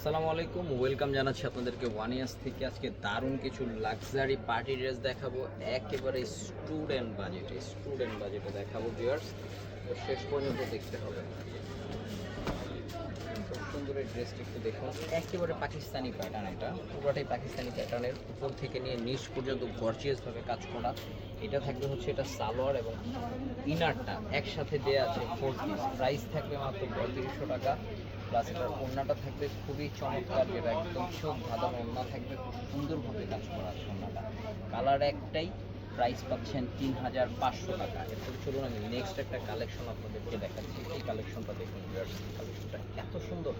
আসসালামু আলাইকুম ওয়েলকাম জানাচ্ছি আপনাদেরকে ওয়ান ইয়ার্স থেকে। আজকে দারুণ কিছু লাক্সারি পার্টি ড্রেস দেখাবো। একেবারে স্টুডেন্ট বাজেটে স্টুডেন্ট বাজেটে দেখাবো ভিউয়ার্স তো শেষ পর্যন্ত দেখতে হবে। খুব সুন্দর এই ড্রেসটা একটু দেখুন। একেবারে পাকিস্তানি প্যাটার্ন এটা। পুরোটাই পাকিস্তানি প্যাটার্নের উপর থেকে নিয়ে নিচ পর্যন্ত গর্জিয়াসভাবে কাজ করা। এটা থাকবে হচ্ছে এটা সালোয়ার এবং ইনারটা একসাথে দেওয়া আছে ফোর পিস প্রাইস থাকবে মাত্র পঁয়ত্রিশশো টাকা। প্লাস এটার ওড়নাটা থাকবে খুবই চমৎকার, যেটা একদম চোখ ধাঁধানো ওড়না থাকবে। খুব সুন্দরভাবে কাজ করা আছে ওড়নাটা। কালার একটাই প্রাইস পাচ্ছেন তিন হাজার পাঁচশো টাকা। এরপর চলুন আমি নেক্সট একটা কালেকশন আপনাদেরকে দেখাচ্ছি। এই কালেকশনটা দেখুন কালেকশনটা এত সুন্দর।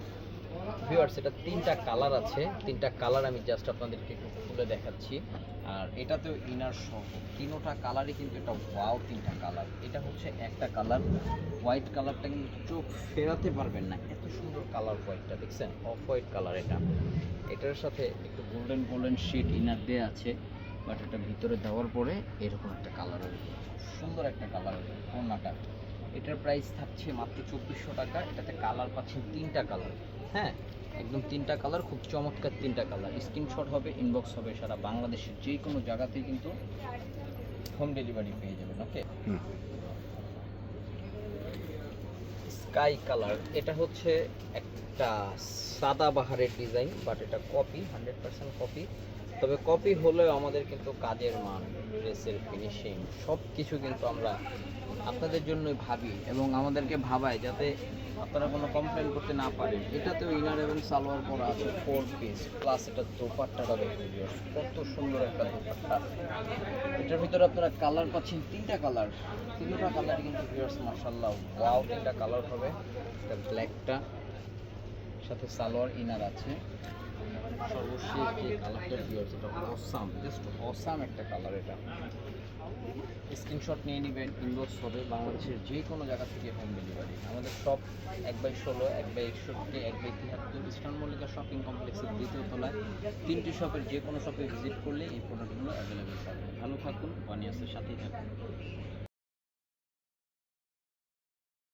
ভিউয়ার্স এটা তিনটা কালার আছে। তিনটা কালার আমি জাস্ট আপনাদেরকে একটু খুলে দেখাচ্ছি। আর এটাতেও ইনার সহ তিনোটা কালারই কিন্তু এটা ওয়াও তিনটা কালার এটা হচ্ছে একটা কালার হোয়াইট কালারটা কিন্তু চোখ ফেরাতে পারবেন না। এত সুন্দর কালার হোয়াইটটা দেখছেন? অফ হোয়াইট কালার এটা। এটার সাথে একটু গোল্ডেন গোল্ডেন শেড ইনার দেওয়া আছে। বাট এটা ভিতরে দেওয়ার পরে এরকম একটা কালার হবে সুন্দর একটা কালার হবে ওড়নাটা এটার প্রাইস থাকছে মাত্র চব্বিশশো টাকা। এটাতে কালার পাচ্ছেন তিনটা কালার হ্যাঁ একদম তিনটা কালার খুব চমৎকার তিনটা কালার স্ক্রিনশট হবে ইনবক্স হবে সারা বাংলাদেশের যে কোনো জায়গাতেই কিন্তু হোম ডেলিভারি পেয়ে যাবেন ওকে স্কাই কালার এটা হচ্ছে একটা সাদা বাহারের ডিজাইন বাট এটা কপি হান্ড্রেড পার্সেন্ট কপি তবে কপি হলেও আমাদের কিন্তু কাজের মান ড্রেসের ফিনিশিং সব কিছু কিন্তু আমরা আপনাদের জন্যই ভাবি এবং আমাদেরকে ভাবাই যাতে আপনারা কোনো কমপ্লেন করতে না পারেন। এটাতেও ইনার এবং সালোয়ার করা আছে ফোর পিস প্লাস এটা দোপাট্টাটা দেখুন কত সুন্দর একটা দোপাট্টা। এটার ভিতরে আপনারা কালার পাচ্ছেন তিনটা কালার তিনটা কালার কিন্তু ভিউয়ার্স মার্শাল্লাহ ওয়াও তিনটা কালার হবে। এটা ব্ল্যাকটা সাথে সালোয়ার ইনার আছে। সর্বশেষ যে কালারটা এটা অসাম জাস্ট অসাম একটা কালার এটা। স্ক্রিনশট নিয়ে নেবেন ইনবক্স হবে, বাংলাদেশের যে কোনো জায়গা থেকে হোম ডেলিভারি আমাদের শপ এক বাই ষোলো, এক বাই একষট্টি, এক বাই তিয়াত্তর ইস্টার্ন মল্লিকা শপিং কমপ্লেক্সের দ্বিতীয় তলায়। তিনটি শপের যে কোনো শপে ভিজিট করলে এই প্রোডাক্টগুলো অ্যাভেলেবেল থাকবে ভালো থাকুন ওয়ান ইয়ার্সের সাথেই থাকুন।